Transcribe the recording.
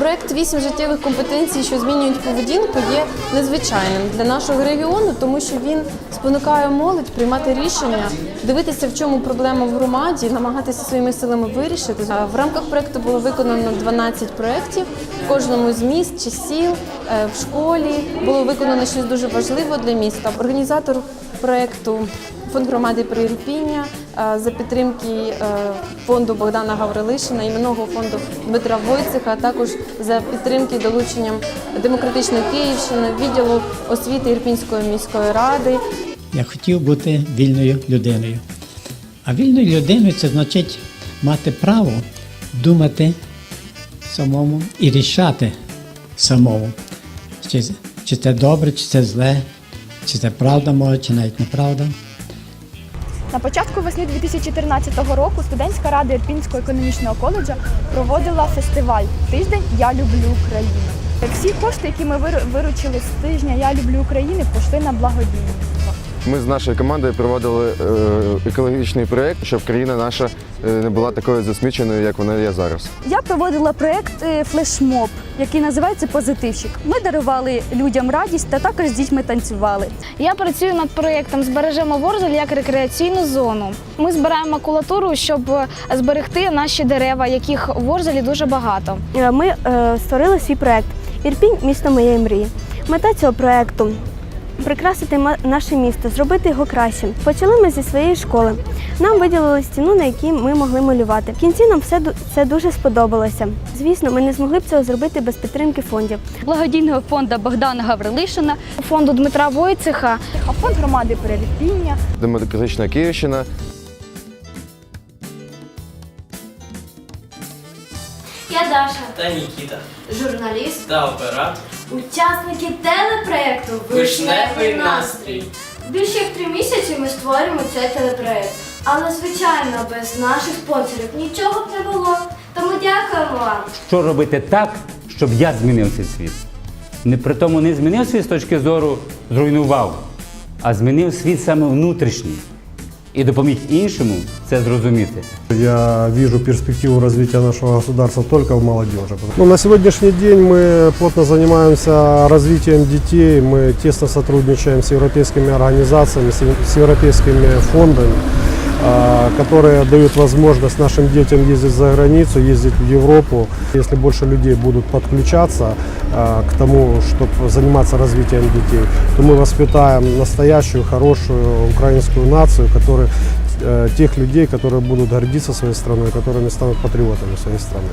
Проект «Вісім життєвих компетенцій, що змінюють поведінку, є незвичайним для нашого регіону, тому що він спонукає молодь приймати рішення, дивитися, в чому проблема в громаді, намагатися своїми силами вирішити. В рамках проекту було виконано 12 проєктів в кожному з міст чи сіл, е, в школі. Було виконано щось дуже важливе для міста. Організатор проекту Фонд громади Прирпіння е, за підтримки е, фонду Богдана Гаврилишина, іменного фонду Дмитра Войцеха, а також за підтримки долученням демократичної Київщини, відділу освіти Ірпінської міської ради. Я хотів бути вільною людиною. А вільною людиною це значить мати право думати самому і рішати самому. Чи, це добре, чи це зле, чи це правда може, чи навіть неправда. На початку весни 2014 року студентська рада Ірпінського економічного коледжу проводила фестиваль Тиждень Я люблю Україну. Всі кошти, які ми виручили з тижня Я люблю Україну, пішли на благодійність. Ми з нашою командою проводили е, екологічний проєкт, щоб країна наша е, не була такою засміченою, як вона є зараз. Я проводила проект е, флешмоб, який називається Позитивщик. Ми дарували людям радість та також з дітьми танцювали. Я працюю над проєктом Збережемо Ворзель як рекреаційну зону. Ми збираємо макулатуру, щоб зберегти наші дерева, яких в Ворзелі дуже багато. Ми створили свій проект Ірпінь місто моєї мрії. Мета цього проекту прикрасити наше місто, зробити його кращим. Почали ми зі своєї школи. Нам виділили стіну, на якій ми могли малювати. В кінці нам все це дуже сподобалося. Звісно, ми не змогли б цього зробити без підтримки фондів. Благодійного фонду Богдана Гаврилишина Фонду Дмитра Войцеха А фонд громади Прирпіння Демократична Київщина Я Даша, та Нікіта журналіст, та оператор. Учасники телепроекту Вишневий настрій. Більше як три місяці ми створюємо цей телепроект. Але, звичайно, без наших спонсорів нічого б не було. Тому дякуємо вам. що робити так, щоб я змінив цей світ. Не при тому не змінив світ з точки зору зруйнував, а змінив світ саме внутрішній і допоміг іншому це зрозуміти. Я вижу перспективу развития нашего государства только в молодежи. Ну, на сегодняшний день мы плотно занимаемся развитием детей, мы тесно сотрудничаем с европейскими организациями, с європейськими европейскими фондами, которые дают возможность нашим детям ездить за границу, ездить в Европу. Если больше людей будут подключаться а, к тому, чтобы заниматься развитием детей, то мы воспитаем настоящую, хорошую украинскую нацию, которая э, тех людей, которые будут гордиться своей страной, которыми станут патриотами своей страны.